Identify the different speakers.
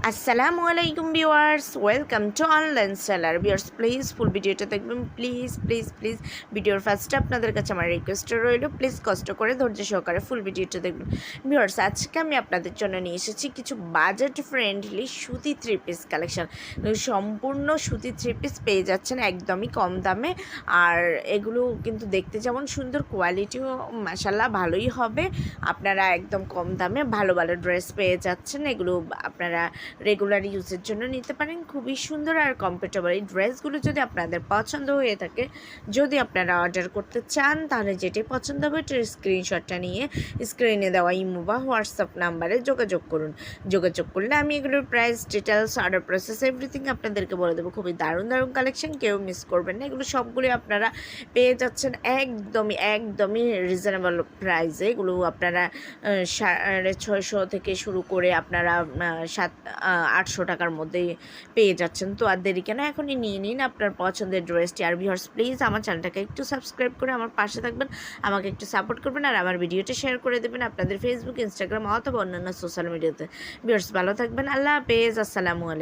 Speaker 1: আসসালামু আলাইকুম viewers, welcome to online seller. Viewers please full ভিডিওটা দেখবেন। প্লিজ প্লিজ প্লিজ ভিডিওর ফার্স্টে আপনাদের কাছে আমার রিকোয়েস্ট রইল। প্লিজ কষ্ট করে ধৈর্য সহকারে ফুল ভিডিওটা দেখবেন। ভিউয়ার্স, আজকে আমি আপনাদের জন্য নিয়ে এসেছি কিছু বাজেট ফ্রেন্ডলি সুতি থ্রি পিস কালেকশন সম্পূর্ণ সুতি থ্রি পিস পেয়ে যাচ্ছেন একদমই কম দামে। আর এগুলো কিন্তু দেখতে যেমন সুন্দর কোয়ালিটিও মাসাল্লাহ ভালোই হবে। আপনারা একদম কম দামে ভালো ভালো ড্রেস পেয়ে যাচ্ছেন। এগুলো আপনারা রেগুলার ইউজের জন্য নিতে পারেন। খুবই সুন্দর আর কমফোর্টেবল এই ড্রেসগুলো যদি আপনাদের পছন্দ হয়ে থাকে, যদি আপনারা অর্ডার করতে চান, তাহলে যেটি পছন্দ হবে ওটার স্ক্রিনশটটা নিয়ে স্ক্রিনে দেওয়া ইমো বা হোয়াটসঅ্যাপ নাম্বারে যোগাযোগ করুন। যোগাযোগ করলে আমি এগুলোর price details order process everything আপনাদেরকে বলে দেবো। খুবই দারুণ দারুণ কালেকশন কেউ মিস করবেন না। এগুলো সবগুলো আপনারা পেয়ে যাচ্ছেন একদমই একদমই রিজনেবল প্রাইসে এগুলো আপনারা সাড়ে ছয়শো থেকে শুরু করে আপনারা সাত আটশো টাকার মধ্যে পেয়ে যাচ্ছেন। তো আর দেরি কেন? এখনই নিয়ে নিন আপনার পছন্দের ড্রেসটি আর ভিউয়ার্স প্লিজ আমার চ্যানেলটাকে একটু সাবস্ক্রাইব করে আমার পাশে থাকবেন, আমাকে একটু সাপোর্ট করবেন আর আমার ভিডিওটা শেয়ার করে দেবেন আপনাদের ফেসবুক ইনস্টাগ্রাম অথবা অন্যান্য সোশ্যাল মিডিয়াতে ভিউয়ার্স ভালো থাকবেন। আল্লাহ হাফেজ। আসসালামু আলাইকুম।